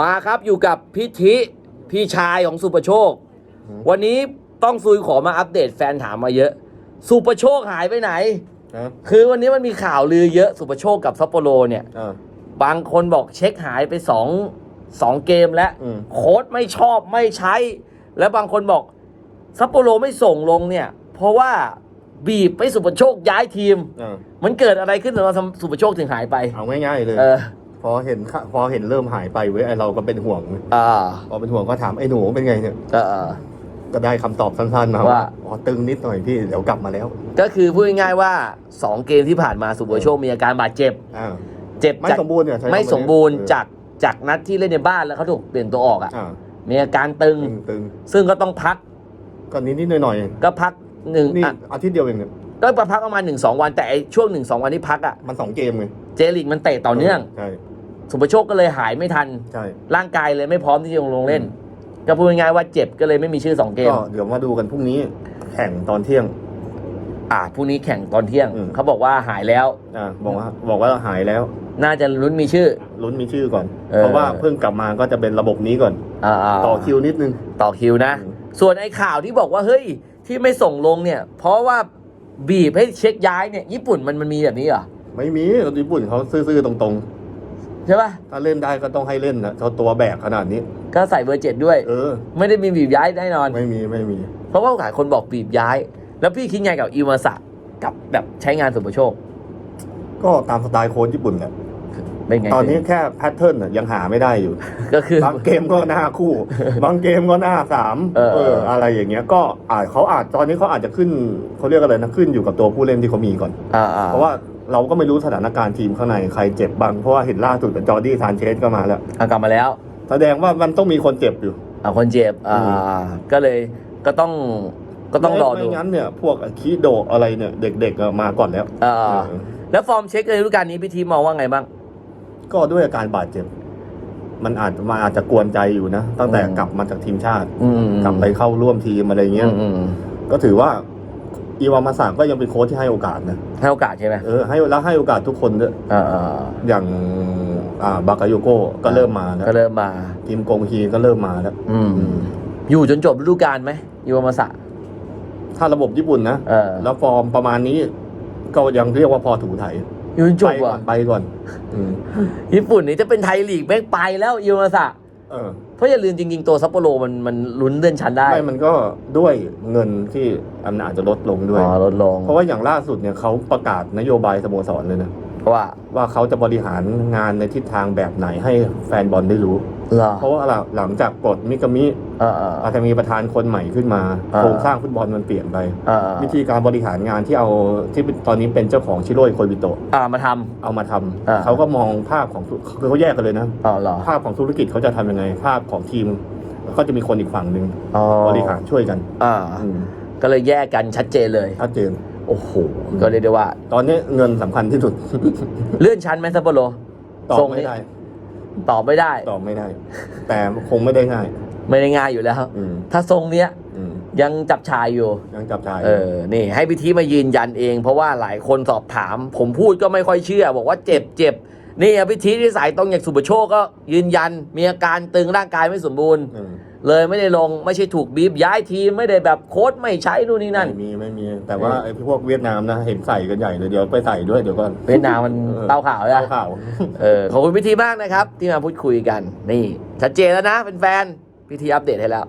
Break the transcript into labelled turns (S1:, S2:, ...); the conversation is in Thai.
S1: มาครับอยู่กับพิธิพี่ชายของสุประโชค
S2: อืม
S1: วันนี้ต้องซุยขอมาอัปเดตแฟนถามมาเยอะ สุประโชคหายไปไหน
S2: นะ
S1: คือวันนี้มันมีข่าวลือเยอะสุประโชคกับซัปโปโรเนี่ย
S2: อ่า
S1: บางคนบอกเช็คหายไปสองสองเกมแล้ว
S2: อืม
S1: โค้ดไม่ชอบไม่ใช้ แล้วบางคนบอกซัปโปโรไม่ส่งลงเนี่ย เพราะว่าบีบไปสุประโชคย้ายทีม
S2: อ่า
S1: มันเกิดอะไรขึ้นถึงเราสุประโชคถึงหายไป
S2: เอาง่ายๆเลย
S1: เออ
S2: พอเห็นข่าพอเห็นเริ่มหายไปเว้ยไอเราก็เป็นห่วงเว้ย
S1: อ่า
S2: พอเป็นห่วงก็ถามไอ้หนูเป็นไงเนี่ย
S1: เออ
S2: ก็ได้คำตอบสั้นๆมา
S1: ว่า
S2: อ๋อตึงนิดหน่อยพี่เดี๋ยวกลับมาแล้ว
S1: ก็คือพูดง่ายๆว่า 2 เกมที่ผ่านมาสุโขโชคมีอาการบาดเจ็บ
S2: อ่า
S1: เจ็บ
S2: ไม่
S1: จาก
S2: สมบูรณ์เนี่ยใช้คำ
S1: ไม่
S2: ว่า
S1: สมบูรณ์
S2: เออ
S1: จากจากนัดที่เล่นในบ้านแล้วเขาถูกเปลี่ยนตัวออกอะ
S2: อ่า
S1: มีอาการตึง
S2: ตึงตึง
S1: ซึ่งก็ต้องพัก
S2: ก็นิดนิดๆหน่อยหน่อย
S1: ก็พักหนึ่ง
S2: ๆนี่
S1: อะ
S2: อาทิตย์เดียวเองเนี่ย
S1: ก็พักประมาณหนึ่งสองวันแต่ไอช่วงหนึ่งสองวันที่พักอะ
S2: มันสองเกมไง
S1: เจลิกมันเตะต่อเนื่อง
S2: ใช่
S1: สุโขโชคก็เลยหายไม่ทัน
S2: ใช่
S1: ร่างกายเลยไม่พร้อมที่จะลงเล่น ก็พูดง่ายๆว่าเจ็บก็เลยไม่มีชื่อสองเกม
S2: ก็เดี๋ยวมาดูกันพรุ่งนี้ แข่งตอนเที่ยง
S1: อ่าพรุ่งนี้แข่งตอนเที่ยง
S2: อืม
S1: เขาบอกว่าหายแล้ว
S2: อ่าบอกว่าบอกว่าหายแล้ว
S1: น่าจะลุ้นมีชื่อ
S2: ลุ้นมีชื่อก่อน
S1: เออ
S2: เพราะว่าเพิ่งกลับมาก็จะเป็นระบบนี้ก่อน
S1: อ่าๆ
S2: ต่อคิวนิดนึง
S1: ต่อคิวนะ
S2: อืม
S1: ส่วนไอ้ข่าวที่บอกว่าเฮ้ยที่ไม่ส่งลงเนี่ย เพราะว่าบีบให้เช็คย้ายเนี่ยญี่ปุ่นมันมันมีแบบนี้เหรอ
S2: ไม่มีญี่ปุ่นเขาซื่อๆตรง
S1: ใช่ป่ะ
S2: ๆถ้าเล่นได้ก็ต้องให้เล่นนะเขาตัวแบกขนาดนี้
S1: ก็ใส่เบอร์เจ็ดด้วย
S2: เออ
S1: ไม่ได้มีบีบย้ายแน่นอน
S2: ไม่มีไม่มี
S1: เพราะว่าหลายคนบอกบีบย้าย แล้วพี่คิดไงกับอิวาสะกับแบบใช้งานสุประโชค
S2: ก็ตามสไตล์โค้ชญี่ปุ่นแหละ
S1: เป็นไง
S2: ตอนนี้แค่แพทเทิร์นน่ะยังหาไม่ได้อยู่
S1: ก็คือบา
S2: งเกมก็หน้าคู่ บางเกมก็หน้าสาม
S1: เออ
S2: เออ อะไรอย่างเงี้ย ก็อาจเขาอาจตอนนี้เขาอาจจะขึ้นเขาเรียกอะไรนะขึ้นอยู่กับตัวผู้เล่นที่เขามีก่อน
S1: อ่าๆ
S2: เพราะว่า เราก็ไม่รู้สถานการณ์ทีมข้างในใครเจ็บบ้างเพราะว่าเห็นล่าสุดจอร์ดี้ซานเชสก็มาแล้ว
S1: อะกลับมาแล้ว
S2: แสดงว่ามันต้องมีคนเจ็บอยู่
S1: อ่าคนเจ็บอ่า
S2: อื
S1: ก็เลยก็ต้องก็ต้องรอดู
S2: ไม่งั้นเนี่ย พวกคีโดะอะไรเนี่ย เด็กๆอะมาก่อนแล้ว
S1: อ่า
S2: เออ
S1: แล้วฟอร์มเช็คในฤดูกาลนี้พี่ทีมองว่าไงบ้าง
S2: ก็ด้วยอาการบาดเจ็บ มันอาจมาอาจจะกวนใจอยู่นะ ตั้งแต่
S1: อืม
S2: กลับมาจากทีมชาติ
S1: อืม
S2: กลับไปเข้าร่วมทีมอะไรเงี้ย
S1: อืม
S2: ก็ถือว่า อีวามาสาก็ยังเป็นโค้ชที่ให้โอกาสนะ
S1: ให้โอกาสใช่ไหม
S2: เออให้แล้วให้โอกาสทุกคนด้วย
S1: อ่า
S2: อย่างอ่าบากาโยโก้ก็เริ่มมาแล้ว
S1: ก็เริ่มมา
S2: ทีมโกงฮีก็เริ่มมาแล้ว
S1: อืม
S2: อืม
S1: อยู่จนจบฤดูกาลไหมยูวามาสะ
S2: ถ้าระบบญี่ปุ่นนะ
S1: เออ
S2: แล้วฟอร์มประมาณนี้ ก็ยังเรียกว่าพอถูไถ
S1: อยู่จนจ
S2: ไป
S1: บ
S2: ก่อ
S1: อะ
S2: นไปก่อนอืม
S1: ญี่ปุ่นนี่จะเป็นไทยลีกแม่งไปแล้วยูวามาสะ
S2: เออ
S1: เพราะอย่าลืมจริง ๆ ตัวซัปโปโรมันมันลุ้นเลื่อนชั้นได้
S2: ไม่มันก็ด้วยเงินที่อำนาจจะลดลงด้วย
S1: อ๋อลดลง
S2: เพราะว่าอย่างล่าสุดเนี่ยเขาประกาศนโยบายสโมสรเลยนะ
S1: เพราะ ว่า
S2: ว่าเขาจะบริหารงานในทิศทางแบบไหนให้แฟนบอลได้รู้
S1: เหรอ
S2: เพราะว่าหลังจากปลดมิกามิ
S1: เออเออ
S2: อาจจะมีประธานคนใหม่ขึ้นมา
S1: อ่า
S2: โครงสร้างฟุตบอลมันเปลี่ยนไป
S1: เออเออ
S2: วิธีการบริหารงานที่เอาที่ตอนนี้เป็นเจ้าของชิโร่โคบิโตะ
S1: อ่ามาท
S2: เอามาทำ
S1: อ่า
S2: เขาก็มองภาพของธุคือเขาแยกกันเลยนะำ
S1: อ๋อเหรอ
S2: ภาพของธุรกิจเขาจะทำยังไง ภาพของทีมก็จะมีคนอีกฝั่งหนึ่ง
S1: อ๋อบ
S2: ริหารช่วยกัน
S1: อ่า
S2: อืม
S1: ก็เลยแยกกันชัดเจนเลย
S2: ชัดเจน
S1: โอ้โหก็เรียกได้ว่า
S2: ตอนนี้เงินสำคัญที่สุด
S1: เลื่อนชั้นไหมซัปโปโร
S2: ตอบ
S1: ทรง
S2: ไม่
S1: นี้
S2: ได้
S1: ตอบไม่ได้
S2: ตอบไม่ได้ แต่คงไม่ได้ง่าย
S1: ไม่ได้ง่ายอยู่แล้ว
S2: อืม
S1: ถ้าทรงเนี้ย
S2: อืม
S1: ยังจับชายอยู่
S2: ยังจับชาย
S1: เออ นี่ ให้พิธีมายืนยันเอง เพราะว่าหลายคนสอบถาม ผมพูดก็ไม่ค่อยเชื่อ บอกว่าเจ็บเจ็บ นี่พิธีที่สายตรงอย่างสุบโชคก็ยืนยันมีอาการตึงร่างกายไม่สมบูรณ์
S2: อืม
S1: เลยไม่ได้ลงไม่ใช่ถูกบีบย้ายทีมไม่ได้แบบโค้ดไม่ใช้นู่นนี่นั่น
S2: ไม่มีไม่มี แต่ว่าไอ้พวกเวียดนามนะ เห็นใส่กันใหญ่เลยเดี๋ยวไปใส่ด้วยเดี๋ยวก่อน
S1: เวียดนามมัน
S2: เออ
S1: เต้าข่าวเลย
S2: เต้า
S1: อะ
S2: ข่าว
S1: เออขอบคุณพิธีมากนะครับ ที่มาพูดคุยกัน นี่ ชัดเจนแล้วนะเป็นแฟนๆพิธีอัปเดตให้แล้ว